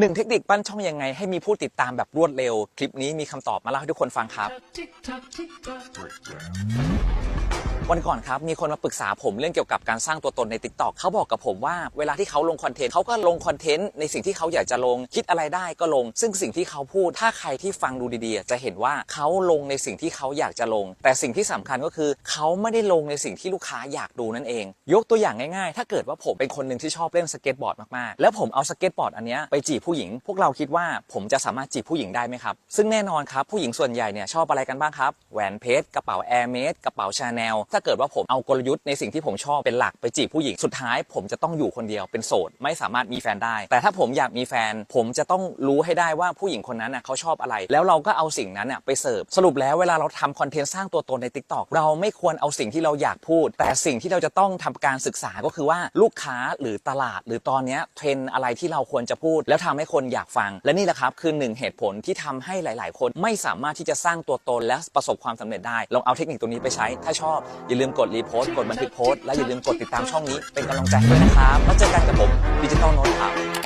หนึ่งเทคนิคปั้นช่องยังไง ให้มีผู้ติดตามแบบรวดเร็ว คลิปนี้มีคำตอบมาเล่าให้ทุกคนฟังครับ วันก่อนครับ มีคนมาปรึกษาผมเรื่องเกี่ยวกับการสร้างตัวตนใน t ิ k t o k เขาบอกกับผมว่าเวลาที่เขาลงคอนเทนต์เขาก็ลงคอนเทนต์ในสิ่งที่เขาอยากจะลงคิดอะไรได้ก็ลง ซึ่งสิ่งที่เขาพูดถ้าใครที่ฟังดูดีๆ จะเห็นว่าเขาลงในสิ่งที่เขาอยากจะลง แต่สิ่งที่สำคัญก็คือเขาไม่ได้ลงในสิ่งที่ลูกค้าอยากดูนั่นเอง ยกตัวอย่างง่ายๆ ถ้าเกิดว่าผมเป็นคนหนึ่งที่ชอบเล่นสเก็ตบอร์ดมากๆ แล้วผมเอาสเก็ตบอร์ดอันนี้ไปจีบผู้หญิง พวกเราคิดว่าผมจะสามารถจีบผู้หญิงได้ไหมครับ ซึ่งแน่นอนครับผู้หญิงส่วนใหญ่เนี่ยชอบอะไรกันบ้างครับแหวนเพชรกระเป๋าแอร์เมสกระเป๋าชาแนลถ้าเกิดว่าผมเอากลยุทธ์ในสิ่งที่ผมชอบเป็นหลักไปจีบผู้หญิงสุดท้าย ผมจะต้องอยู่คนเดียวเป็นโสดไม่สามารถมีแฟนได้ แต่ถ้าผมอยากมีแฟน ผมจะต้องรู้ให้ได้ว่าผู้หญิงคนนั้นน่ะเขาชอบอะไร แล้วเราก็เอาสิ่งนั้นน่ะไปเสิร์ฟสรุปแล้วเวลาเราทำคอนเทนต์สร้างตัวตนใน t ิ k t o k เราไม่ควรเอาสิ่งที่เราอยากพูด แต่สิ่งที่เราจะต้องทำการศึกษาก็คือว่าลูกค้าหรือตลาด หรือตอนนี้เทรนอะไรที่เราควรจะพูด แล้วทำให้คนอยากฟัง และนี่แหละครับคือหนึ่งเหตุผลที่ทำให้หลาย ๆ คนไม่สามารถที่จะสร้างตัวตนและประสบความสำเร็จได้ลองเอาเทคนิคตัวนี้ไปใช้ถ้าชอบอย่าลืมกดรีโพสต์กดบันทึกโพสต์และอย่าลืมกดติดตามช่องนี้เป็นกำลังใจให้ด้วยนะครับแล้วเจอกันกับผมดิจิทัลโน้ตครับ